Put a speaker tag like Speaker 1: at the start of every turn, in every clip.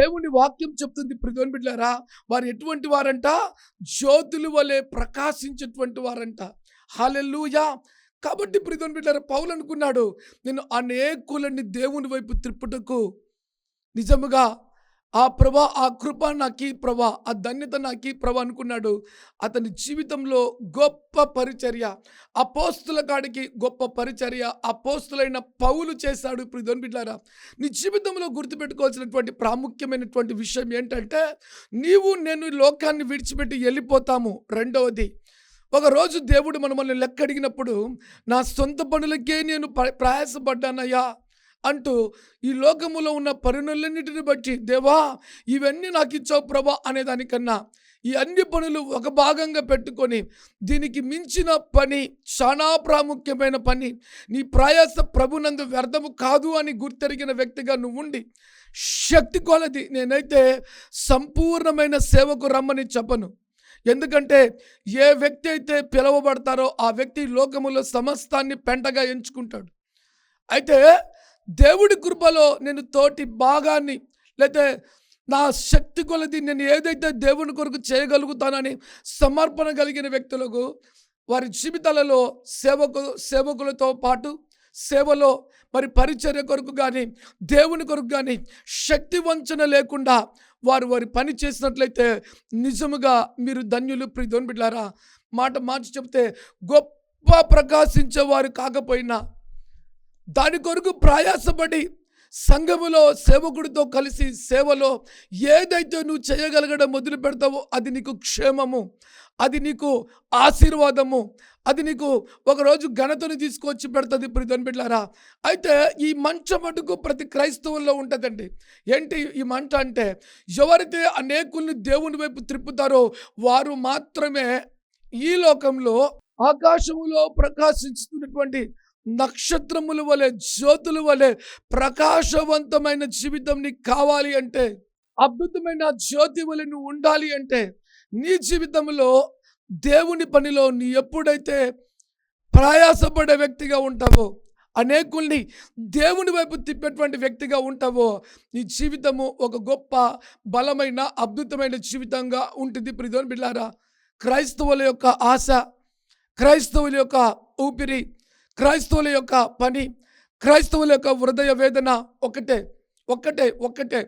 Speaker 1: దేవుని వాక్యం చెప్తుంది ప్రతిని బిడ్డారా వారు ఎటువంటి వారంట? జ్యోతులు వలె ప్రకాశించేటువంటి వారంట. హాలెల్లుయా! కాబట్టి ప్రతిని బిడ్డారా పౌలు అనుకున్నాడు నేను అనేకులని దేవుని వైపు త్రిప్పుటకు నిజముగా ఆ ప్రభా ఆ కృప నాకి ప్రభా ఆ ధన్యత నాకి ప్రభా అనుకున్నాడు. అతని జీవితంలో గొప్ప పరిచర్య అపోస్తుల కాడికి గొప్ప పరిచర్య అపోస్తులైన పౌలు చేశాడు. ఇప్పుడు ఇదని బిడ్డారా నీ జీవితంలో గుర్తుపెట్టుకోవాల్సినటువంటి ప్రాముఖ్యమైనటువంటి విషయం ఏంటంటే నీవు నేను ఈ లోకాన్ని విడిచిపెట్టి వెళ్ళిపోతాము. రెండవది ఒకరోజు దేవుడు మనమల్ని లెక్కడిగినప్పుడు నా సొంత పనులకే నేను ప్రయాసపడ్డానయ్యా. అంటూ ఈ లోకములో ఉన్న పనులన్నిటిని బట్టి దేవా ఇవన్నీ నాకు ఇచ్చావు ప్రభా అనే దానికన్నా ఈ అన్ని పనులు ఒక భాగంగా పెట్టుకొని దీనికి మించిన పని చాలా ప్రాముఖ్యమైన పని నీ ప్రయాస ప్రభునందు వ్యర్థము కాదు అని గుర్తెరిగిన వ్యక్తిగా నువ్వు ఉండి శక్తి కొలది నేనైతే సంపూర్ణమైన సేవకు రమ్మని చెప్పను. ఎందుకంటే ఏ వ్యక్తి అయితే పిలువబడతారో ఆ వ్యక్తి లోకములో సమస్తాన్ని పెంటగా ఎంచుకుంటాడు. అయితే దేవుడి కృపలో నేను తోటి భాగాన్ని లేతే నా శక్తి కొలది నేను ఏదైతే దేవుని కొరకు చేయగలుగుతానని సమర్పణ కలిగిన వ్యక్తులకు వారి జీవితాలలో సేవకు సేవకులతో పాటు సేవలో మరి పరిచర్య కొరకు కానీ దేవుని కొరకు కానీ శక్తి వంచన లేకుండా వారు వారి పని చేసినట్లయితే నిజముగా మీరు ధన్యులు. ప్రియని బిడ్డారా మాట మార్చి చెప్తే గొప్ప ప్రకాశించేవారు కాకపోయినా దాని కొరకు ప్రయాసపడి సంఘములో సేవకుడితో కలిసి సేవలో ఏదైతే నువ్వు చేయగలగడం మొదలు పెడతావో అది నీకు క్షేమము అది నీకు ఆశీర్వాదము అది నీకు ఒకరోజు ఘనతను తీసుకొచ్చి పెడుతుంది ప్రిధన్ బిడ్లారా. అయితే ఈ మంచ మటుకు ప్రతి క్రైస్తవుల్లో ఉంటుందండి. ఏంటి ఈ మంట అంటే ఎవరైతే అనేకుల్ని దేవుని వైపు త్రిప్పుతారో వారు మాత్రమే ఈ లోకంలో ఆకాశములో ప్రకాశిస్తున్నటువంటి నక్షత్రముల వలె జ్యోతుల వలె ప్రకాశవంతమైన జీవితం నీకు కావాలి అంటే అద్భుతమైన జ్యోతి వలె నువ్వు ఉండాలి అంటే నీ జీవితంలో దేవుని పనిలో నీ ఎప్పుడైతే ప్రయాసపడే వ్యక్తిగా ఉంటావో అనేకుల్ని దేవుని వైపు తిప్పేటువంటి వ్యక్తిగా ఉంటావో నీ జీవితము ఒక గొప్ప బలమైన అద్భుతమైన జీవితంగా ఉంటుంది. ప్రిధోన్ బిళ్ళారా క్రైస్తవుల యొక్క ఆశ క్రైస్తవుల యొక్క ఊపిరి క్రైస్తవుల యొక్క పని క్రైస్తవుల యొక్క హృదయ వేదన ఒకటే ఒక్కటే ఒక్కటే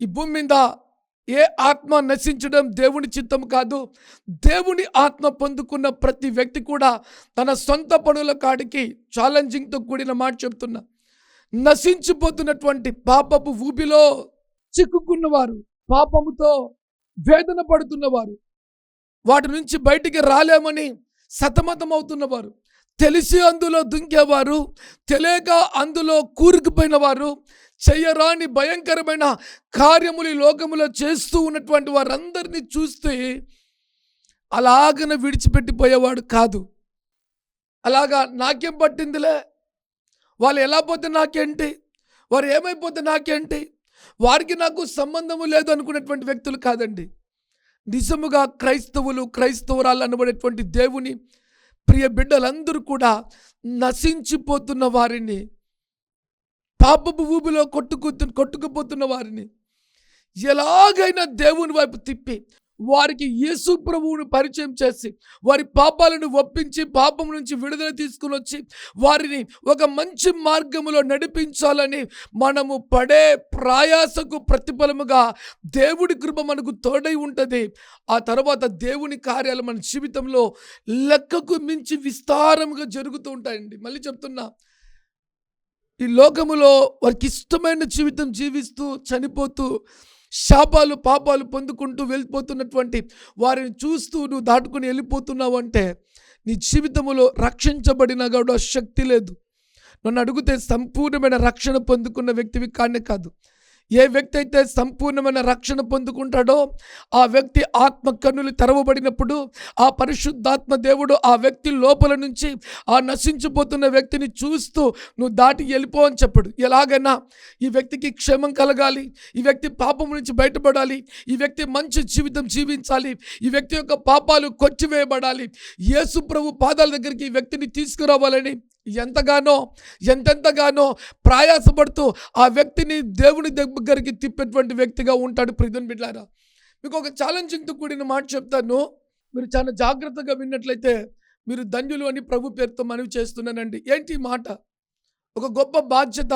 Speaker 1: ఈ భూమి మీద ఏ ఆత్మ నశించడం దేవుని చిత్తం కాదు. దేవుని ఆత్మ పొందుకున్న ప్రతి వ్యక్తి కూడా తన సొంత పనుల కాడికి ఛాలెంజింగ్తో కూడిన మాట చెప్తున్నా. నశించిపోతున్నటువంటి పాపపు ఊబిలో చిక్కుకున్నవారు పాపముతో వేదన పడుతున్నవారు వాటి నుంచి బయటికి రాలేమని సతమతమవుతున్నవారు. తెలిసి అందులో దుంకేవారు తెలియక అందులో కూరుకుపోయిన వారు చెయ్యరాని భయంకరమైన కార్యములు ఈ లోకములో చేస్తూ ఉన్నటువంటి వారందరినీ చూస్తే అలాగన విడిచిపెట్టిపోయేవాడు కాదు. అలాగా నాకేం పట్టిందిలే? వాళ్ళు ఎలా పోతే నాకేంటి? వారు ఏమైపోతే నాకేంటి? వారికి నాకు సంబంధము లేదు అనుకునేటువంటి వ్యక్తులు కాదండి. నిజముగా క్రైస్తవులు క్రైస్తవురాలు అనబడేటువంటి దేవుని ప్రియ బిడ్డలందరూ కూడా నశించిపోతున్న వారిని పాపపు ఊబిలో కొట్టుకు కొట్టుకుపోతున్న వారిని ఎలాగైనా దేవుని వైపు తిప్పి వారికి యేసు ప్రభువును పరిచయం చేసి వారి పాపాలను ఒప్పించి పాపం నుంచి విడుదల తీసుకుని వచ్చి వారిని ఒక మంచి మార్గములో నడిపించాలని మనము పడే ప్రయాసకు ప్రతిఫలముగా దేవుడి కృప మనకు తోడై ఉంటుంది. ఆ తర్వాత దేవుని కార్యాలు మన జీవితంలో లెక్కకు మించి విస్తారముగా జరుగుతూ ఉంటాయండి. మళ్ళీ చెప్తున్నా ఈ లోకములో వారికి ఇష్టమైన జీవితం జీవిస్తూ చనిపోతూ శాపాలు పాపాలు పొందుకుంటూ వెళ్ళిపోతున్నటువంటి వారిని చూస్తూ నువ్వు దాటుకుని వెళ్ళిపోతున్నావు అంటే నీ జీవితంలో రక్షించబడిన కూడా శక్తి లేదు. నన్ను అడిగితే సంపూర్ణమైన రక్షణ పొందుకున్న వ్యక్తివి కానే కాదు. ఏ వ్యక్తి అయితే సంపూర్ణమైన రక్షణ పొందుకుంటాడో ఆ వ్యక్తి ఆత్మ కన్నులు తెరవబడినప్పుడు ఆ పరిశుద్ధాత్మ దేవుడు ఆ వ్యక్తి లోపల నుంచి ఆ నశించిపోతున్న వ్యక్తిని చూస్తూ నువ్వు దాటి వెళ్ళిపో అని చెప్పడు. ఎలాగైనా ఈ వ్యక్తికి క్షేమం కలగాలి ఈ వ్యక్తి పాపం నుంచి బయటపడాలి ఈ వ్యక్తి మంచి జీవితం జీవించాలి ఈ వ్యక్తి యొక్క పాపాలు కొచ్చివేయబడాలి యేసు ప్రభు పాదాల దగ్గరికి ఈ వ్యక్తిని తీసుకురావాలని ఎంతగానో ఎంతెంతగానో ప్రయాసపడుతూ ఆ వ్యక్తిని దేవుని దగ్గరికి తిప్పేటువంటి వ్యక్తిగా ఉంటాడు ప్రిధుని బిడ్డారా. మీకు ఒక ఛాలెంజింగ్తో కూడిన మాట చెప్తాను. మీరు చాలా జాగ్రత్తగా విన్నట్లయితే మీరు ధన్యులు అని ప్రభు పేరుతో మనవి చేస్తున్నానండి. ఏంటి ఈ మాట? ఒక గొప్ప బాధ్యత.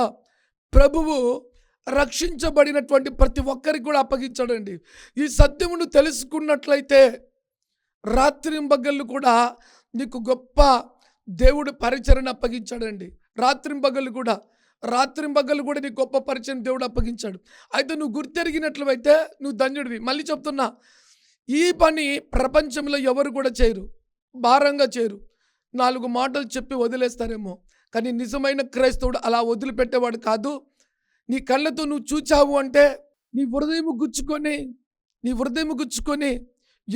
Speaker 1: ప్రభువు రక్షించబడినటువంటి ప్రతి ఒక్కరికి కూడా అప్పగించాడండి. ఈ సత్యమును తెలుసుకున్నట్లయితే రాత్రింబగళ్ళు కూడా నీకు గొప్ప దేవుడు పరిచరణ అప్పగించాడండి. రాత్రింబగళ్ళు కూడా రాత్రింబగళ్ళు కూడా నీ గొప్ప పరిచయం దేవుడు అప్పగించాడు. అయితే నువ్వు గుర్తెరిగినట్లయితే నువ్వు ధన్యుడివి. మళ్ళీ చెప్తున్నా ఈ పని ప్రపంచంలో ఎవరు కూడా చేయరు. భారంగా చేయరు. నాలుగు మాటలు చెప్పి వదిలేస్తారేమో. కానీ నిజమైన క్రైస్తవుడు అలా వదిలిపెట్టేవాడు కాదు. నీ కళ్ళతో నువ్వు చూచావు అంటే నీ హృదయం గుచ్చుకొని నీ హృదయం గుచ్చుకొని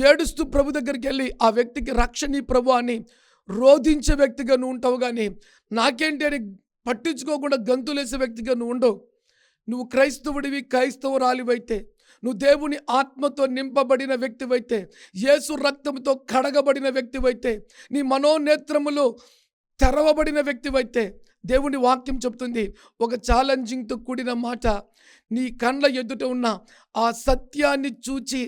Speaker 1: ఏడుస్తూ ప్రభు దగ్గరికి వెళ్ళి ఆ వ్యక్తికి రక్షణి ప్రభు అని రోధించే వ్యక్తిగా నువ్వు ఉంటావు కానీ నాకేంటి అని పట్టించుకోకుండా గంతులేసే వ్యక్తిగా నువ్వు ఉండవు. నువ్వు క్రైస్తవుడివి క్రైస్తవురాలివైతే నువ్వు దేవుని ఆత్మతో నింపబడిన వ్యక్తివైతే యేసు రక్తంతో కడగబడిన వ్యక్తివైతే నీ మనోనేత్రములు తెరవబడిన వ్యక్తివైతే దేవుని వాక్యం చెప్తుంది. ఒక ఛాలెంజింగ్తో కూడిన మాట నీ కండ్ల ఎదుట ఉన్న ఆ సత్యాన్ని చూచి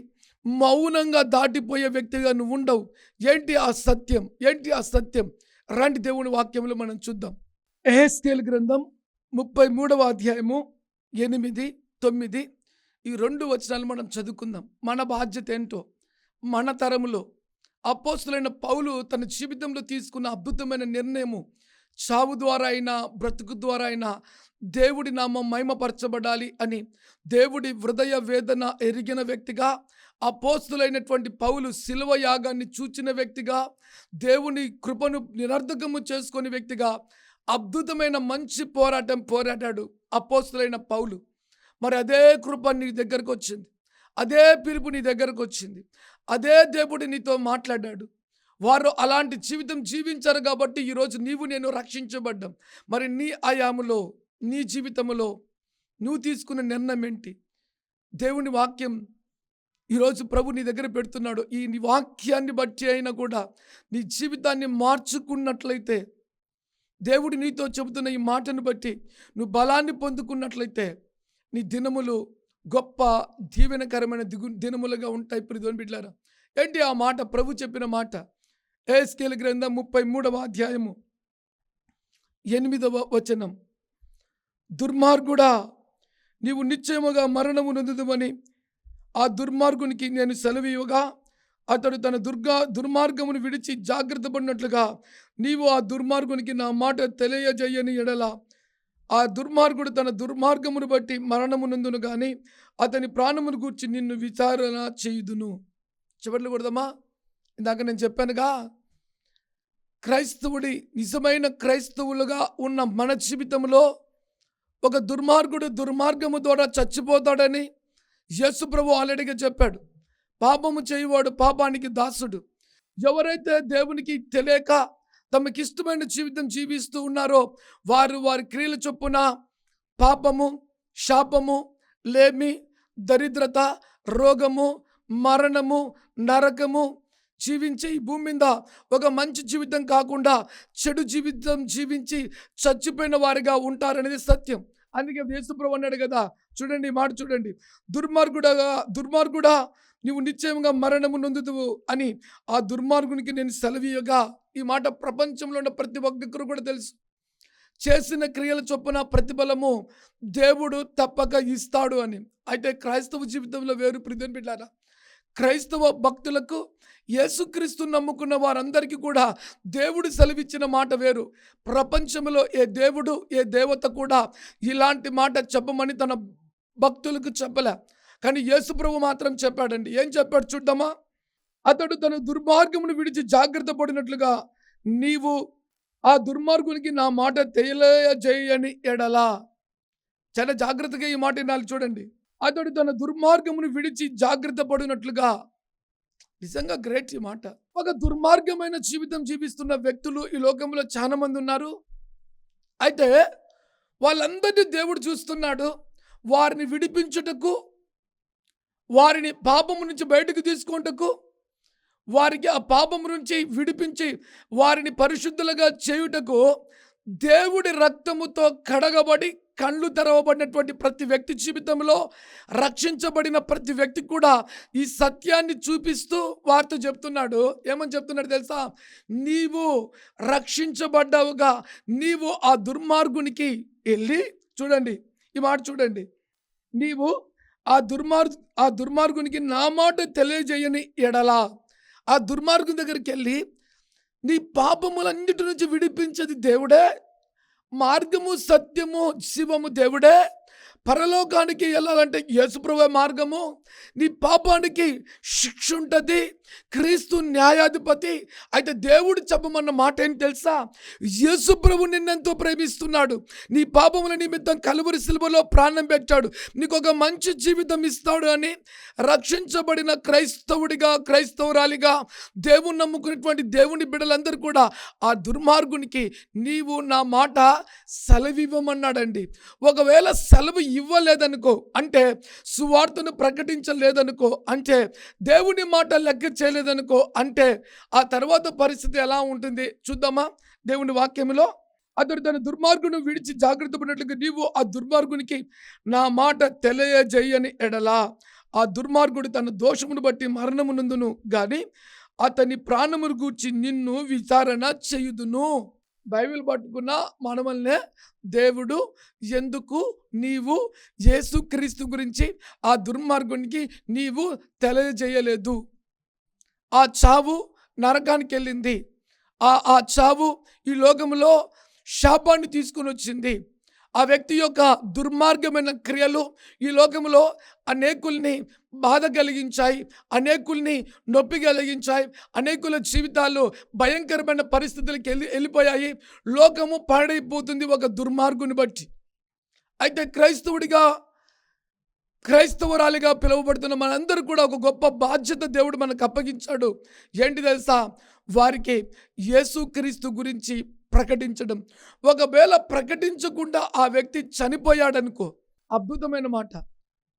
Speaker 1: మౌనంగా దాటిపోయే వ్యక్తిగా నువ్వు ఉండవు ఏంటి ఆ సత్యం? ఏంటి ఆ సత్యం? రాంటి దేవుని వాక్యంలో మనం చూద్దాం. ఎహెస్కేల్ గ్రంథం ముప్పై మూడవ అధ్యాయము ఎనిమిది తొమ్మిది ఈ రెండు వచనాలు మనం చదువుకుందాం. మన బాధ్యత ఏంటో? మన తరములో అపోస్తులైన పౌలు తన జీవితంలో తీసుకున్న అద్భుతమైన నిర్ణయము చావు ద్వారా అయినా బ్రతుకు ద్వారా అయినా దేవుడి నామం మహిమపరచబడాలి అని దేవుడి హృదయ వేదన ఎరిగిన వ్యక్తిగా అపోస్తులైనటువంటి పౌలు శిలువ యాగాన్ని చూచిన వ్యక్తిగా దేవుని కృపను నిరర్ధకము చేసుకుని వ్యక్తిగా అద్భుతమైన మంచి పోరాటం పోరాడాడు అపోస్తులైన పౌలు. మరి అదే కృప నీ దగ్గరకు వచ్చింది. అదే పిలుపు నీ దగ్గరకు వచ్చింది. అదే దేవుడు నీతో మాట్లాడాడు. వారు అలాంటి జీవితం జీవించారు కాబట్టి ఈరోజు నీవు నేను రక్షించబడ్డాం. మరి నీ ఆయాములో నీ జీవితంలో నువ్వు తీసుకున్న నిర్ణయం ఏంటి? దేవుని వాక్యం ఈరోజు ప్రభు నీ దగ్గర పెడుతున్నాడు. ఈ నీ వాక్యాన్ని బట్టి అయినా కూడా నీ జీవితాన్ని మార్చుకున్నట్లయితే దేవుడు నీతో చెబుతున్న ఈ మాటను బట్టి నువ్వు బలాన్ని పొందుకున్నట్లయితే నీ దినములు గొప్ప దీవెనకరమైన దిగు దినములుగా ఉంటాయి. ప్రిధోని బిడ్డారా ఏంటి ఆ మాట? ప్రభు చెప్పిన మాట. ఏస్కేల్ గ్రంథం ముప్పై మూడవ అధ్యాయము ఎనిమిదవ వచనం. దుర్మార్గుడా నీవు నిశ్చయముగా మరణము నొందుదమని ఆ దుర్మార్గునికి నేను సెలవీయగా అతడు తన దుర్గా దుర్మార్గమును విడిచి జాగ్రత్త పడినట్లుగా నీవు ఆ దుర్మార్గునికి నా మాట తెలియజేయని ఎడల. ఆ దుర్మార్గుడు తన దుర్మార్గమును బట్టి మరణమునందును గాని అతని ప్రాణమును గూర్చి నిన్ను విచారణ చేయుదును. చివర్లు కూడదమ్మా ఇందాక నేను చెప్పానుగా క్రైస్తవుడి నిజమైన క్రైస్తవులుగా ఉన్న మన జీవితంలో ఒక దుర్మార్గుడు దుర్మార్గము ద్వారా చచ్చిపోతాడని యేసు ప్రభు ఆల్రెడీగా చెప్పాడు పాపము చేయువాడు పాపానికి దాసుడు. ఎవరైతే దేవునికి తెలియక తమకి ఇష్టమైన జీవితం జీవిస్తూ ఉన్నారో వారు వారి క్రియల చొప్పున పాపము శాపము లేమి దరిద్రత రోగము మరణము నరకము జీవించే ఈ భూమి మీద ఒక మంచి జీవితం కాకుండా చెడు జీవితం జీవించి చచ్చిపోయిన వారిగా ఉంటారనేది సత్యం. అందుకే యేసుప్రభు అన్నాడు కదా చూడండి మాట చూడండి. దుర్మార్గుడగా దుర్మార్గుడా నీవు నిశ్చయంగా మరణము నొందుతువు అని ఆ దుర్మార్గునికి నేను సెలవీయగా ఈ మాట ప్రపంచంలో ఉన్న ప్రతి ఒక్కరు కూడా తెలుసు. చేసిన క్రియల చొప్పున ప్రతిఫలము దేవుడు తప్పక ఇస్తాడు అని. అయితే క్రైస్తవ జీవితంలో వేరు ప్రిధన్ బిడ్డారా క్రైస్తవ భక్తులకు యేసుక్రీస్తు నమ్ముకున్న వారందరికీ కూడా దేవుడు సెలవిచ్చిన మాట వేరు. ప్రపంచంలో ఏ దేవుడు ఏ దేవత కూడా ఇలాంటి మాట చెప్పమని తన భక్తులకు చెప్పలే. కానీ యేసుప్రభు మాత్రం చెప్పాడండి. ఏం చెప్పాడు చూద్దామా? అతడు తన దుర్మార్గమును విడిచి జాగ్రత్త పడినట్లుగా నీవు ఆ దుర్మార్గునికి నా మాట తెలియజేయని ఎడలా. చాలా జాగ్రత్తగా ఈ మాట వినాలి చూడండి. అతడు తన దుర్మార్గమును విడిచి జాగ్రత్త పడినట్లుగా నిజంగా గ్రేట్ ఈ మాట. ఒక దుర్మార్గమైన జీవితం జీవిస్తున్న వ్యక్తులు ఈ లోకంలో చాలా మంది ఉన్నారు. అయితే వాళ్ళందరినీ దేవుడు చూస్తున్నాడు. వారిని విడిపించుటకు వారిని పాపము నుంచి బయటకు తీసుకుంటకు వారికి ఆ పాపం నుంచి విడిపించి వారిని పరిశుద్ధులుగా చేయుటకు దేవుడి రక్తముతో కడగబడి కళ్ళు తెరవబడినటువంటి ప్రతి వ్యక్తి జీవితంలో రక్షించబడిన ప్రతి వ్యక్తి కూడా ఈ సత్యాన్ని చూపిస్తూ వార్త చెప్తున్నాడు. ఏమని చెప్తున్నాడు తెలుసా? నీవు రక్షించబడ్డావుగా నీవు ఆ దుర్మార్గునికి వెళ్ళి చూడండి ఈ మాట చూడండి. నీవు ఆ దుర్మార్ ఆ దుర్మార్గునికి నా మాట తెలియజేయని ఎడలా ఆ దుర్మార్గుని దగ్గరికి వెళ్ళి నీ పాపములన్నిటి నుంచి విడిపించేది దేవుడే మార్గము సత్యము శివము దేవుడే. పరలోకానికి వెళ్ళాలంటే యేసుప్రభు మార్గము. నీ పాపానికి శిక్ష ఉంటుంది. క్రీస్తు న్యాయాధిపతి అయితే దేవుడు చెప్పమన్న మాట ఏంటి తెలుసా? యేసుప్రభు నిన్నెంతో ప్రేమిస్తున్నాడు. నీ పాపముల నిమిత్తం కలువరి సిలువలో ప్రాణం పెట్టాడు. నీకు ఒక మంచి జీవితం ఇస్తాడు అని రక్షించబడిన క్రైస్తవుడిగా క్రైస్తవురాలిగా దేవుని నమ్ముకున్నటువంటి దేవుని బిడ్డలందరూ కూడా ఆ దుర్మార్గునికి నీవు నా మాట సెలవివ్వమన్నాడండి. ఒకవేళ సెలవు ఇవ్వలేదనుకో అంటే సువార్తను ప్రకటించలేదనుకో అంటే దేవుని మాట లెక్క చేయలేదనుకో అంటే ఆ తర్వాత పరిస్థితి ఎలా ఉంటుంది చూద్దామా? దేవుని వాక్యంలో అతడు తన దుర్మార్గును విడిచి జాగ్రత్త పడినట్లుగా నీవు ఆ దుర్మార్గునికి నా మాట తెలియజేయని ఎడలా. ఆ దుర్మార్గుడు తన దోషమును బట్టి మరణమునందును కానీ అతని ప్రాణమును గూర్చి నిన్ను విచారణ చేయుదును. బైబిల్ పట్టుకున్న మనమల్నే దేవుడు ఎందుకు నీవు యేసుక్రీస్తు గురించి ఆ దుర్మార్గునికి నీవు తెలియజేయలేదు? ఆ చావు నరకానికి వెళ్ళింది ఆ ఆ చావు ఈ లోకంలో శాపాన్ని తీసుకుని వచ్చింది. ఆ వ్యక్తి యొక్క దుర్మార్గమైన క్రియలు ఈ లోకంలో అనేకుల్ని బాధ కలిగించాయి అనేకుల్ని నొప్పి కలిగించాయి అనేకుల జీవితాలు భయంకరమైన పరిస్థితులకు వెళ్ళి వెళ్ళిపోయాయి. లోకము పాడైపోతుంది ఒక దుర్మార్గుని బట్టి. అయితే క్రైస్తవుడిగా క్రైస్తవురాలిగా పిలువబడుతున్న మనందరూ కూడా ఒక గొప్ప బాధ్యత దేవుడు మనకు అప్పగించాడు. ఏంటి తెలుసా? వారికి యేసుక్రీస్తు గురించి ప్రకటించడం. ఒకవేళ ప్రకటించకుండా ఆ వ్యక్తి చనిపోయాడనుకో అద్భుతమైన మాట.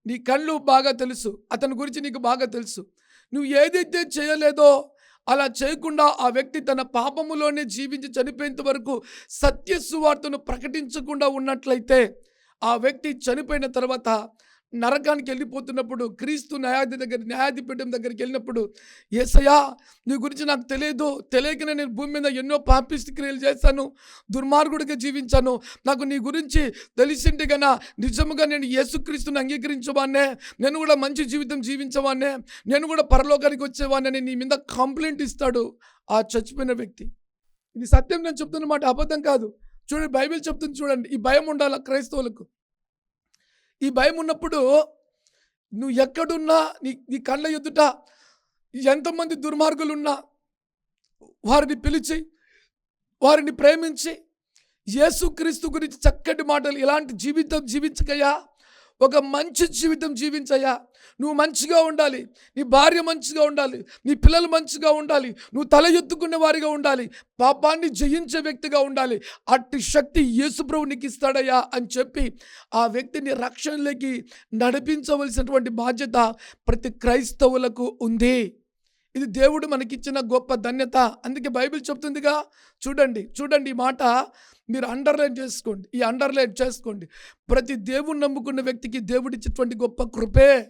Speaker 1: నీ కళ్ళు బాగా తెలుసు. అతని గురించి నీకు బాగా తెలుసు. నువ్వు ఏదైతే చేయలేదో అలా చేయకుండా ఆ వ్యక్తి తన పాపములోనే జీవించి చనిపోయేంత వరకు సత్య సువార్తను ప్రకటించకుండా ఉన్నట్లయితే ఆ వ్యక్తి చనిపోయిన తర్వాత నరకానికి వెళ్ళిపోతున్నప్పుడు క్రీస్తు న్యాయాధి దగ్గర న్యాయాధిపీఠం దగ్గరికి వెళ్ళినప్పుడు ఏసయ్యా నీ గురించి నాకు తెలియదు. తెలియకనే నేను భూమి మీద ఎన్నో పాపిష్టి క్రియలు చేశాను దుర్మార్గుడిగా జీవించాను. నాకు నీ గురించి తెలిసింటే గన నిజముగా నేను యేసుక్రీస్తుని అంగీకరించవాన్నే నేను కూడా మంచి జీవితం జీవించవాన్నే నేను కూడా పరలోకానికి వచ్చేవాడిని? నీ మీద కంప్లైంట్ ఇస్తాడు ఆ చచ్చిపోయిన వ్యక్తి. ఇది సత్యం నేను చెప్తున్న మాట అబద్ధం కాదు. చూడండి బైబిల్ చెప్తుంది చూడండి. ఈ భయం ఉండాలి క్రైస్తవులకు? ఈ భయం ఉన్నప్పుడు నువ్వు ఎక్కడున్నా నీ నీ కళ్ళ ఎదుట ఎంతమంది దుర్మార్గులున్నా వారిని పిలిచి వారిని ప్రేమించి యేసుక్రీస్తు గురించి చక్కటి మాటలు ఇలాంటి జీవితం జీవించకయా ఒక మంచి జీవితం జీవించయ్యా. నువ్వు మంచిగా ఉండాలి. నీ భార్య మంచిగా ఉండాలి. నీ పిల్లలు మంచిగా ఉండాలి. నువ్వు తల ఎత్తుకునే వారిగా ఉండాలి. పాపాన్ని జయించే వ్యక్తిగా ఉండాలి. అట్టి శక్తి యేసుప్రభు నీకు ఇస్తాడయ్యా అని చెప్పి ఆ వ్యక్తిని రక్షణలోకి నడిపించవలసినటువంటి బాధ్యత ప్రతి క్రైస్తవులకు ఉంది. ఇది దేవుడు మనకిచ్చిన గొప్ప ధన్యత. అందుకే బైబిల్ చెప్తుందిగా. చూడండి చూడండి ఈ మాట. మీరు అండర్లైన్ చేసుకోండి. ఈ అండర్లైన్ చేసుకోండి. ప్రతి దేవుని నమ్ముకున్న వ్యక్తికి దేవుడిచ్చేటువంటి గొప్ప కృపే.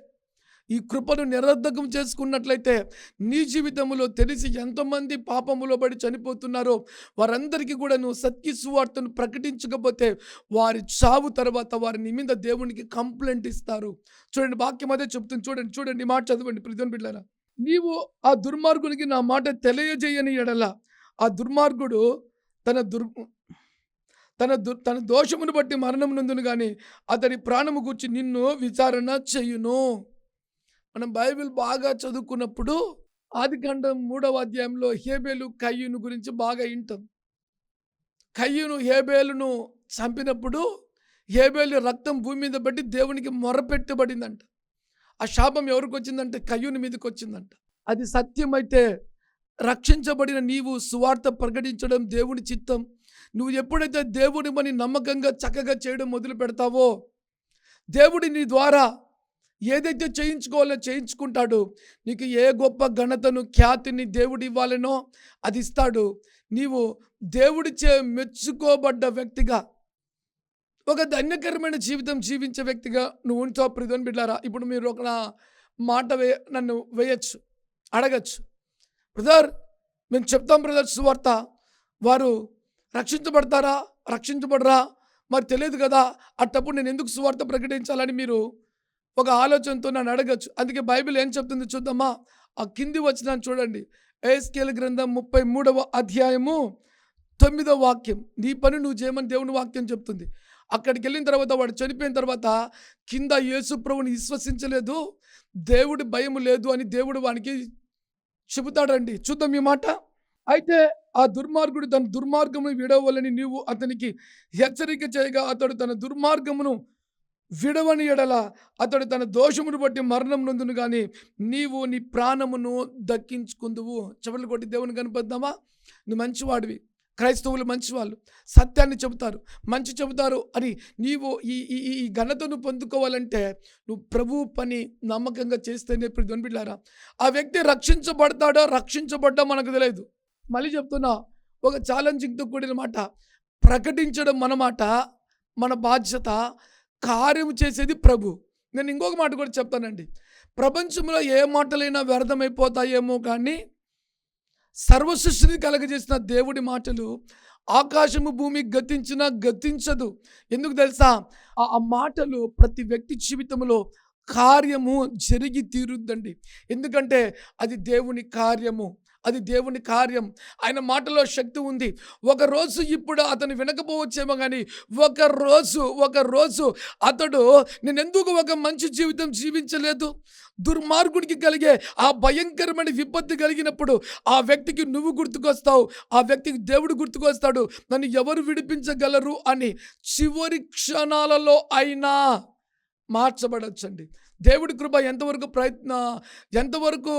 Speaker 1: ఈ కృపను నిరర్ధకం చేసుకున్నట్లయితే నీ జీవితంలో తెలిసి ఎంతమంది పాపములో పడి చనిపోతున్నారో వారందరికీ కూడా నువ్వు సత్య సువార్తను ప్రకటించకపోతే వారి చావు తర్వాత వారి మీద దేవునికి కంప్లైంట్ ఇస్తారు. చూడండి వాక్యం అదే చెప్తుంది. చూడండి చూడండి మాట చదవండి ప్రతిని బిడ్డారా నీవు ఆ దుర్మార్గునికి నా మాట తెలియజేయని ఎడల ఆ దుర్మార్గుడు తన దుర్ తన తన దోషమును బట్టి మరణం నందును కానీ అతని ప్రాణము గురించి నిన్ను విచారణ చేయును. మనం బైబిల్ బాగా చదువుకున్నప్పుడు ఆదికాండం మూడవ అధ్యాయంలో హేబేలు కయ్యూను గురించి బాగా వింటాం. కయ్యూను హేబేలును చంపినప్పుడు హేబేలు రక్తం భూమి మీద బట్టి దేవునికి మొరపెట్టబడిందంట. ఆ శాపం ఎవరికి వచ్చిందంటే కయ్యూని మీదకి వచ్చిందంట. అది సత్యమైతే రక్షించబడిన నీవు సువార్త ప్రకటించడం దేవుని చిత్తం. నువ్వు ఎప్పుడైతే దేవుని మని నమ్మకంగా చక్కగా చేయడం మొదలు పెడతావో దేవుడి నీ ద్వారా ఏదైతే చేయించుకోవాలో చేయించుకుంటాడు. నీకు ఏ గొప్ప ఘనతను ఖ్యాతిని దేవుడు ఇవ్వాలనో అది ఇస్తాడు. నీవు దేవుడిచే మెచ్చుకోబడ్డ వ్యక్తిగా ఒక ధన్యకరమైన జీవితం జీవించే వ్యక్తిగా నువ్వు ఉంచో ప్రిధోని బిడ్డారా ఇప్పుడు మీరు ఒక నా మాట వే నన్ను వేయచ్చు అడగచ్చు. బ్రదర్ మేము చెప్తాం బ్రదర్ సువార్త. వారు రక్షించబడతారా? రక్షించబడరా? మరి తెలియదు కదా అట్టప్పుడు నేను ఎందుకు సువార్త ప్రకటించాలని మీరు ఒక ఆలోచనతో నన్ను అడగచ్చు. అందుకే బైబిల్ ఏం చెప్తుంది చూద్దామా? ఆ కింది వచ్చిన చూడండి. ఏస్కేల్ గ్రంథం ముప్పై మూడవ అధ్యాయము తొమ్మిదవ వాక్యం. నీ పని నువ్వు చేయమని దేవుని వాక్యం చెప్తుంది. అక్కడికి వెళ్ళిన తర్వాత వాడు చనిపోయిన తర్వాత కింద యేసు ప్రభుని విశ్వసించలేదు. దేవుడి భయం లేదు అని దేవుడు వానికి చెబుతాడండి. చూద్దాం ఈ మాట. అయితే ఆ దుర్మార్గుడు తన దుర్మార్గమును విడవలని నీవు అతనికి హెచ్చరిక చేయగా అతడు తన దుర్మార్గమును విడవని ఎడల అతడు తన దోషమును బట్టి మరణం నందును కానీ నీవు నీ ప్రాణమును దక్కించుకుందువు. చెవులు కొట్టి దేవుని కనిపిద్దామా నువ్వు మంచివాడివి. క్రైస్తవులు మంచివాళ్ళు. సత్యాన్ని చెబుతారు. మంచి చెబుతారు అని నీవు ఈ ఈ ఈ- ఘనతను పొందుకోవాలంటే నువ్వు ప్రభు పని నమ్మకంగా చేస్తేనే ఇప్పుడు దొనిపిల్లారా ఆ వ్యక్తి రక్షించబడతాడో రక్షించబడ్డా మనకు తెలియదు. మళ్ళీ చెప్తున్నా ఒక ఛాలెంజింగ్తో కూడిన మాట. ప్రకటించడం మన మాట మన బాధ్యత కార్యం చేసేది ప్రభు. నేను ఇంకొక మాట కూడా చెప్తానండి. ప్రపంచంలో ఏ మాటలైనా వ్యర్థమైపోతాయేమో కానీ సర్వసృష్టిని కలగజేసిన దేవుడి మాటలు ఆకాశము భూమి గతించినా గతించదు. ఎందుకు తెలుసా? ఆ మాటలు ప్రతి వ్యక్తి జీవితంలో కార్యము జరిగి తీరుద్దండి. ఎందుకంటే అది దేవుని కార్యము. అది దేవుని కార్యం. ఆయన మాటలో శక్తి ఉంది. ఒక రోజు ఇప్పుడు అతను వినకపోవచ్చేమో కానీ ఒక రోజు ఒక రోజు అతడు నేనెందుకు ఒక మంచి జీవితం జీవించలేదు? దుర్మార్గుడికి కలిగే ఆ భయంకరమైన విపత్తు కలిగినప్పుడు ఆ వ్యక్తికి నువ్వు గుర్తుకొస్తావు ఆ వ్యక్తికి దేవుడు గుర్తుకొస్తాడు. నన్ను ఎవరు విడిపించగలరు అని చివరి క్షణాలలో అయినా మార్చబడచ్చండి. దేవుడి కృప ఎంతవరకు ప్రయత్న ఎంతవరకు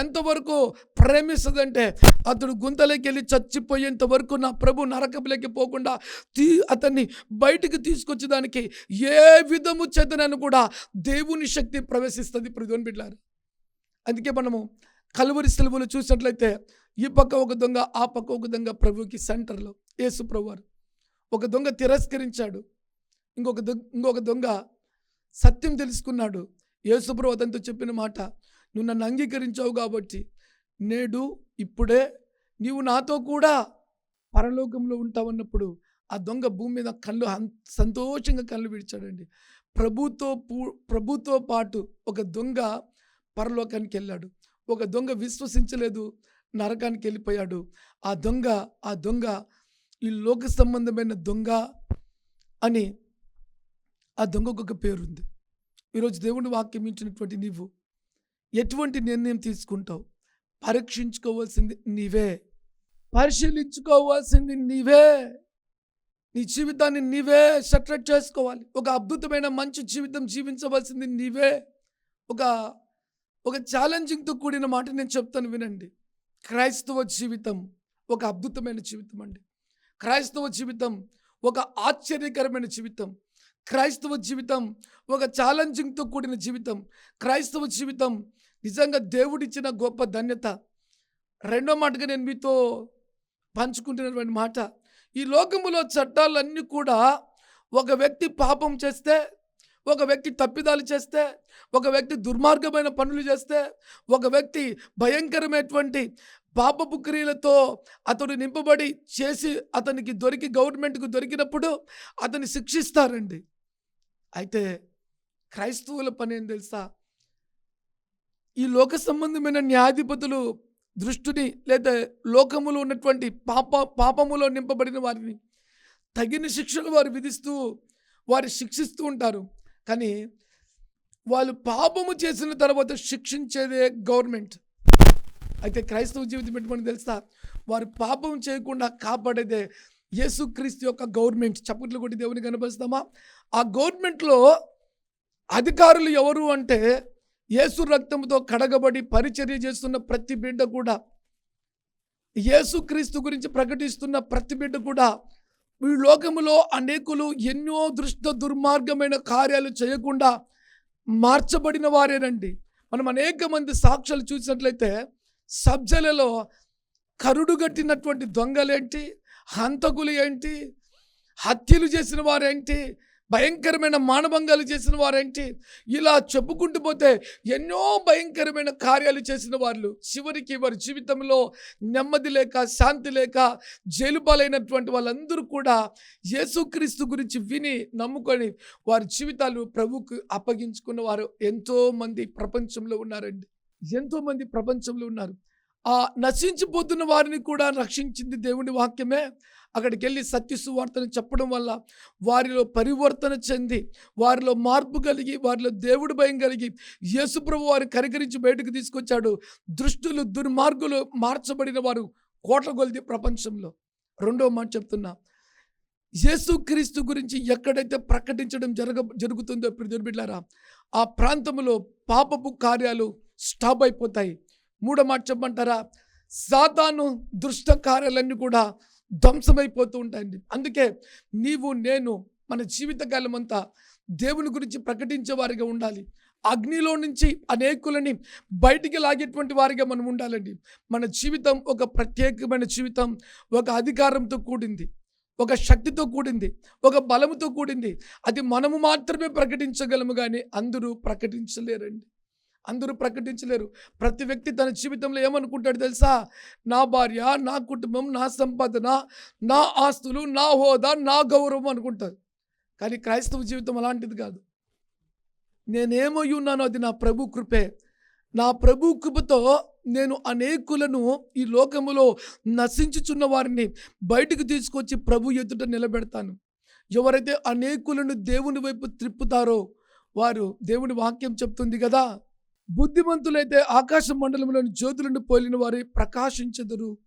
Speaker 1: ఎంతవరకు ప్రేమిస్తుందంటే అతడు గుంతలోకి వెళ్ళి చచ్చిపోయేంత వరకు నా ప్రభు నరకపులోకి పోకుండా తీ అతన్ని బయటికి తీసుకొచ్చేదానికి ఏ విధము చేతనని కూడా దేవుని శక్తి ప్రవేశిస్తుంది. ప్రజోన్ బిడ్డారు అందుకే మనము కలువరి సెలవులు చూసినట్లయితే ఈ పక్క ఒక దొంగ ఆ పక్క ఒక దొంగ ప్రభుకి సెంటర్లో యేసు ప్రభువారు ఒక దొంగ తిరస్కరించాడు. ఇంకొక దొంగ ఇంకొక దొంగ సత్యం తెలుసుకున్నాడు. యేసుప్రభు అతనితో చెప్పిన మాట నువ్వు నన్ను అంగీకరించావు కాబట్టి నేడు ఇప్పుడే నీవు నాతో కూడా పరలోకంలో ఉంటావన్నప్పుడు ఆ దొంగ భూమి మీద కళ్ళు హం- సంతోషంగా కళ్ళు విడిచాడండి. ప్రభుతో పూ ప్రభుతో పాటు ఒక దొంగ పరలోకానికి వెళ్ళాడు. ఒక దొంగ విశ్వసించలేదు నరకానికి వెళ్ళిపోయాడు. ఆ దొంగ ఆ దొంగ ఈ లోక సంబంధమైన దొంగ అని ఆ దొంగకు ఒక పేరుంది. ఈరోజు దేవుని వాక్యం ఇచ్చినటువంటి నీవు ఎటువంటి నిర్ణయం తీసుకుంటావు? పరీక్షించుకోవాల్సింది నీవే. పరిశీలించుకోవాల్సింది నీవే. నీ జీవితాన్ని నీవే సెటరేట్ చేసుకోవాలి. ఒక అద్భుతమైన మంచి జీవితం జీవించవలసింది నీవే. ఒక ఒక ఛాలెంజింగ్తో కూడిన మాట నేను చెప్తాను వినండి. క్రైస్తవ జీవితం ఒక అద్భుతమైన జీవితం అండి. క్రైస్తవ జీవితం ఒక ఆశ్చర్యకరమైన జీవితం. క్రైస్తవ జీవితం ఒక ఛాలెంజింగ్తో కూడిన జీవితం. క్రైస్తవ జీవితం నిజంగా దేవుడిచ్చిన గొప్ప ధన్యత. రెండో మాటగా నేను మీతో పంచుకుంటున్నటువంటి మాట ఈ లోకములో చట్టాలన్నీ కూడా ఒక వ్యక్తి పాపం చేస్తే ఒక వ్యక్తి తప్పిదాలు చేస్తే ఒక వ్యక్తి దుర్మార్గమైన పనులు చేస్తే ఒక వ్యక్తి భయంకరమైనటువంటి పాపపు క్రియలతో అతడు నింపబడి చేసి అతనికి దొరికి గవర్నమెంట్కు దొరికినప్పుడు అతన్ని శిక్షిస్తారండి. అయితే క్రైస్తవుల పని ఏం తెలుసా? ఈ లోక సంబంధమైన న్యాయాధిపతులు దృష్టిని లేదా లోకములో ఉన్నటువంటి పాప పాపములో నింపబడిన వారిని తగిన శిక్షలు వారు విధిస్తూ వారు శిక్షిస్తూ ఉంటారు. కానీ వాళ్ళు పాపము చేసిన తర్వాత శిక్షించేదే గవర్నమెంట్. అయితే క్రైస్తవ జీవితం పెట్టుకుని తెలుసా? వారు పాపం చేయకుండా కాపాడేదే యేసుక్రీస్తు యొక్క గవర్నమెంట్. చప్పట్లు కొట్టి దేవుని కనిపిస్తామా ఆ గవర్నమెంట్లో అధికారులు ఎవరు అంటే యేసు రక్తంతో కడగబడి పరిచర్య చేస్తున్న ప్రతి బిడ్డ కూడా యేసుక్రీస్తు గురించి ప్రకటిస్తున్న ప్రతి బిడ్డ కూడా ఈ లోకములో అనేకులు ఎన్నో దృష్ట దుర్మార్గమైన కార్యాలు చేయకుండా మార్చబడిన వారేనండి. మనం అనేక మంది సాక్ష్యాలు చూసినట్లయితే సబ్జలలో కరుడుగట్టినటువంటి దొంగలేంటి హంతకులు ఏంటి? హత్యలు చేసిన వారేంటి? భయంకరమైన మానభంగాలు చేసిన వారేంటి? ఇలా చెప్పుకుంటూ పోతే ఎన్నో భయంకరమైన కార్యాలు చేసిన వాళ్ళు చివరికి వారి జీవితంలో నెమ్మది లేక శాంతి లేక జైలు పాలైనటువంటి వాళ్ళందరూ కూడా యేసుక్రీస్తు గురించి విని నమ్ముకొని వారి జీవితాలు ప్రభుకు అప్పగించుకున్న వారు ఎంతోమంది ప్రపంచంలో ఉన్నారండి. ఎంతోమంది ప్రపంచంలో ఉన్నారు. ఆ నశించిపోతున్న వారిని కూడా రక్షించింది దేవుని వాక్యమే. అక్కడికి వెళ్ళి సత్య సువార్తను చెప్పడం వల్ల వారిలో పరివర్తన చెంది వారిలో మార్పు కలిగి వారిలో దేవుడి భయం కలిగి యేసుప్రభు వారిని కరికరించి బయటకు తీసుకొచ్చాడు. దృష్టులు దుర్మార్గులు మార్చబడిన వారు కోట్ల కొలిది ప్రపంచంలో. రెండో మాట చెప్తున్నా. యేసుక్రీస్తు గురించి ఎక్కడైతే ప్రకటించడం జరగ జరుగుతుందో ఇప్పుడు బిడ్డారా ఆ ప్రాంతంలో పాపపు కార్యాలు స్టాప్ అయిపోతాయి. మూడో మాట చెప్పమంటారా సాతాను దుష్ట కార్యాలన్నీ కూడా ధ్వంసమైపోతూ ఉంటాయండి అందుకే నీవు నేను మన జీవితకాలం అంతా దేవుని గురించి ప్రకటించే వారిగా ఉండాలి. అగ్నిలో నుంచి అనేకులని బయటికి లాగేటువంటి వారిగా మనం ఉండాలండి. మన జీవితం ఒక ప్రత్యేకమైన జీవితం ఒక అధికారంతో కూడింది ఒక శక్తితో కూడింది ఒక బలముతో కూడింది. అది మనము మాత్రమే ప్రకటించగలము కానీ అందరూ ప్రకటించలేరండి. అందరూ ప్రకటించలేరు. ప్రతి వ్యక్తి తన జీవితంలో ఏమనుకుంటాడు తెలుసా? నా భార్య నా కుటుంబం నా సంపాదన నా ఆస్తులు నా హోదా నా గౌరవం అనుకుంటారు. కానీ క్రైస్తవ జీవితం అలాంటిది కాదు. నేనేమై ఉన్నానో అది నా ప్రభు కృపే. నా ప్రభు కృపతో నేను అనేకులను ఈ లోకములో నశించుచున్న వారిని బయటకు తీసుకొచ్చి ప్రభు ఎదుట నిలబెడతాను. ఎవరైతే అనేకులను దేవుని వైపు త్రిప్పుతారో వారు దేవుని వాక్యం చెప్తుంది కదా? బుద్ధిమంతులైతే ఆకాశ మండలంలోని జ్యోతులను పోలిన వారి ప్రకాశించదురు.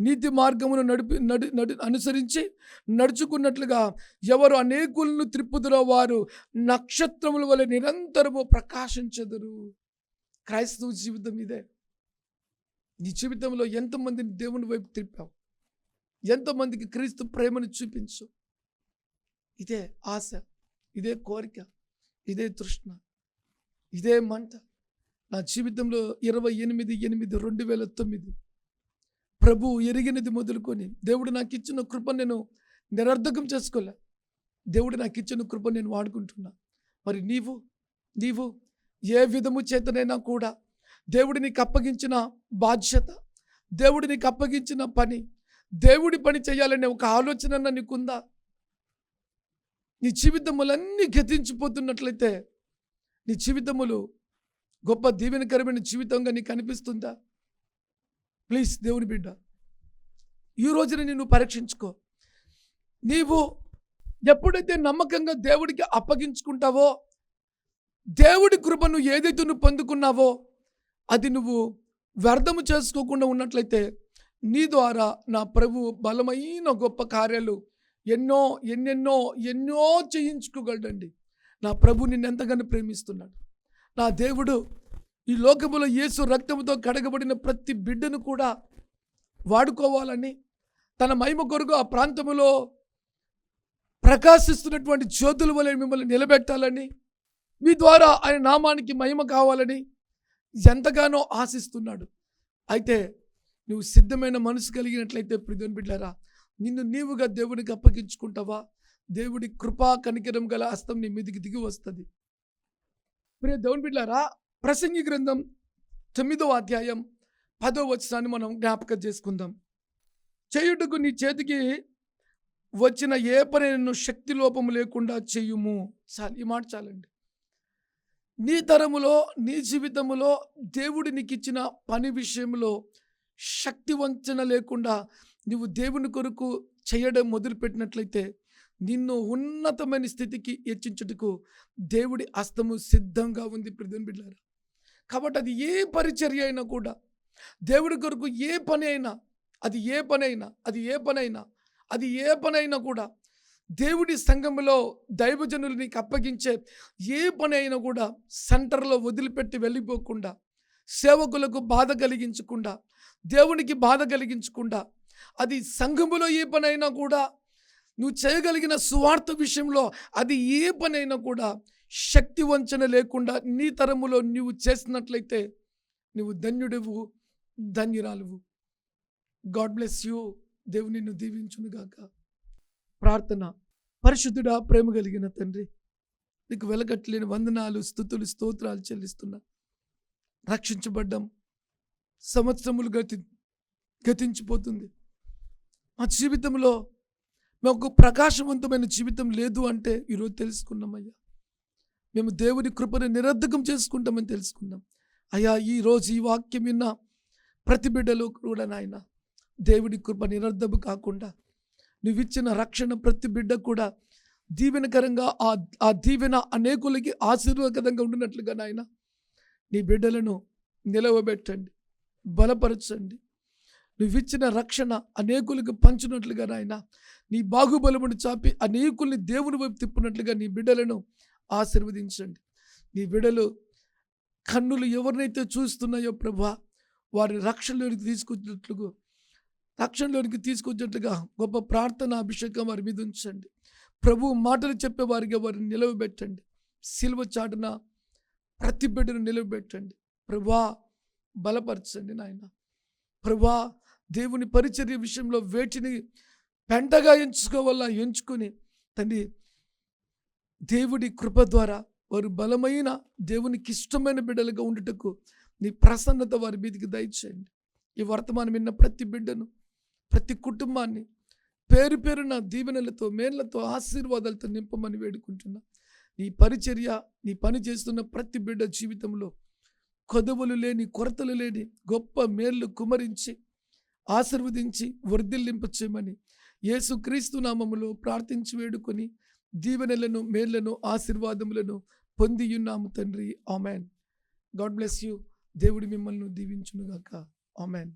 Speaker 1: నీతి మార్గమును నడిపి నడి నడి అనుసరించి నడుచుకున్నట్లుగా ఎవరు అనేకులను త్రిప్పుదురో వారు నక్షత్రముల వలె నిరంతరము ప్రకాశించదురు. క్రైస్తవ జీవితం ఇదే. నీ జీవితంలో ఎంతమందిని దేవుని వైపు త్రిప్పావు ఎంతమందికి క్రీస్తు ప్రేమను చూపించు? ఇదే ఆశ ఇదే కోరిక ఇదే తృష్ణ ఇదే మంట. నా జీవితంలో ఇరవై ఎనిమిది ఎనిమిది రెండు వేల తొమ్మిది. ప్రభు ఎరిగినది మొదలుకొని దేవుడు నాకు ఇచ్చిన కృప నేను నిరర్ధకం చేసుకోలే. దేవుడు నాకు ఇచ్చిన కృప నేను వాడుకుంటున్నా. మరి నీవు నీవు ఏ విధము చేతనైనా కూడా దేవుడు నీకు అప్పగించిన బాధ్యత దేవుడు నీకు అప్పగించిన పని దేవుడి పని చేయాలనే ఒక ఆలోచన నీకుందా? నీ జీవితములన్నీ గతించిపోతున్నట్లయితే నీ జీవితములు గొప్ప దీవెనకరమైన జీవితంగా నీకు అనిపిస్తుందా? ప్లీజ్ దేవుని బిడ్డ ఈ రోజున నిన్ను పరీక్షించుకో. నీవు ఎప్పుడైతే నమ్మకంగా దేవుడికి అప్పగించుకుంటావో దేవుడి కృపను ఏదైతే నువ్వు పొందుకున్నావో అది నువ్వు వ్యర్థము చేసుకోకుండా ఉన్నట్లయితే నీ ద్వారా నా ప్రభు బలమైన గొప్ప కార్యాలు ఎన్నో ఎన్నెన్నో ఎన్నో చేయించుకోగలడండి. నా ప్రభు నిన్నెంతగానో ప్రేమిస్తున్నాడు. నా దేవుడు ఈ లోకములో యేసు రక్తముతో కడగబడిన ప్రతి బిడ్డను కూడా వాడుకోవాలని తన మహిమ కొరకు ఆ ప్రాంతములో ప్రకాశిస్తున్నటువంటి జ్యోతుల వలె మిమ్మల్ని నిలబెట్టాలని మీ ద్వారా ఆయన నామానికి మహిమ కావాలని ఎంతగానో ఆశిస్తున్నాడు. అయితే నువ్వు సిద్ధమైన మనసు కలిగినట్లయితే ప్రిధన్ బిడ్డారా నిన్ను నీవుగా దేవునికి అప్పగించుకుంటావా? దేవుడి కృపా కనికరం గల హస్తం నీ మీదికి దిగి వస్తుంది. ప్రియ దేవుని బిడ్డారా ప్రసంగి గ్రంథం తొమ్మిదవ అధ్యాయం పదో వచనాన్ని మనం జ్ఞాపకం చేసుకుందాం. చేయుటకు నీ చేతికి వచ్చిన ఏ పని నిన్ను శక్తి లోపము లేకుండా చేయుము. చాలు ఈ మాట చాలండి. నీ తరములో నీ జీవితములో దేవుడి నీకు ఇచ్చిన పని విషయంలో శక్తి వంచన లేకుండా నువ్వు దేవుని కొరకు చేయడం మొదలుపెట్టినట్లయితే నిన్ను ఉన్నతమైన స్థితికి హెచ్చించుటకు దేవుడి హస్తము సిద్ధంగా ఉంది ప్రతిని బిడ్డారు కాబట్టి అది ఏ పరిచర్య అయినా కూడా దేవుడి కొరకు ఏ పని అయినా అది ఏ పని అయినా అది ఏ పని అయినా అది ఏ పని అయినా కూడా దేవుడి సంఘంలో దైవజనులు నీకు అప్పగించే ఏ పని అయినా కూడా సెంటర్లో వదిలిపెట్టి వెళ్ళిపోకుండా సేవకులకు బాధ కలిగించకుండా దేవునికి బాధ కలిగించకుండా అది సంఘములో ఏ పని అయినా కూడా నువ్వు చేయగలిగిన సువార్త విషయంలో అది ఏ పనైనా కూడా శక్తి వంచన లేకుండా నీ తరములో నీవు చేసినట్లయితే నువ్వు ధన్యుడివు ధన్యురాలువు. God bless you. దేవుని నిన్ను దీవించునుగాక. ప్రార్థన. పరిశుద్ధుడా ప్రేమ కలిగిన తండ్రి నీకు వెలగట్లేని వందనాలు స్థుతులు స్తోత్రాలు చెల్లిస్తున్నా. రక్షించబడ్డం సంవత్సరములు గతి గతించిపోతుంది. మా జీవితంలో మాకు ప్రకాశవంతమైన జీవితం లేదు అంటే ఈరోజు తెలుసుకున్నామయ్యా మేము దేవుని కృపను నిరర్ధకం చేసుకుంటామని తెలుసుకున్నాం. అయ్యా ఈ రోజు ఈ వాక్యం విన్న ప్రతి బిడ్డలో కూడా నాయన దేవుడి కృప నిరర్ధము కాకుండా నువ్విచ్చిన రక్షణ ప్రతి బిడ్డ కూడా దీవెనకరంగా ఆ ఆ దీవెన అనేకులకి ఆశీర్వాదకరంగా ఉండినట్లుగా నాయన. నీ బిడ్డలను నిలవబెట్టండి బలపరచండి. నువ్వు ఇచ్చిన రక్షణ అనేకులకు పంచినట్లుగా నాయన. నీ బాహుబలమును చాపి అనేకుల్ని దేవుని వైపు తిప్పినట్లుగా నీ బిడ్డలను ఆశీర్వదించండి. నీ బిడ్డలు కన్నులు ఎవరినైతే చూస్తున్నాయో ప్రభా వారి రక్షణలోనికి తీసుకొచ్చినట్లుగా రక్షణలోనికి తీసుకొచ్చినట్లుగా గొప్ప ప్రార్థన అభిషేకం వారి మీద ఉంచండి. ప్రభు మాటలు చెప్పే వారిగా వారిని నిలవబెట్టండి. సిలువ చాటున ప్రతి బిడ్డను నిలవబెట్టండి. ప్రభా బలపరచండి నాయన. ప్రభా దేవుని పరిచర్య విషయంలో వేటిని పెంటగా ఎంచుకోవాలా ఎంచుకొని తండ్రి దేవుడి కృప ద్వారా వారు బలమైన దేవునికి ఇష్టమైన బిడ్డలుగా ఉండుటకు నీ ప్రసన్నత వారి మీదకి దయచేయండి. ఈ వర్తమానం విన్న ప్రతి బిడ్డను ప్రతి కుటుంబాన్ని పేరు పేరున దీవెనలతో మేళ్ళతో ఆశీర్వాదాలతో నింపమని వేడుకుంటున్నా. నీ పరిచర్య నీ పని చేస్తున్న ప్రతి బిడ్డ జీవితంలో కొదవులు లేని కొరతలు లేని గొప్ప మేళ్ళు కుమరించి ఆశీర్వదించి వర్ధిల్లింప చేయమని యేసుక్రీస్తు నామములో ప్రార్థించి వేడుకొని దీవెనలను మేళ్ళను ఆశీర్వాదములను పొందియున్నాము తండ్రి. ఆమెన్. God bless you. దేవుడి మిమ్మల్ని దీవించునుగాక. ఆమెన్.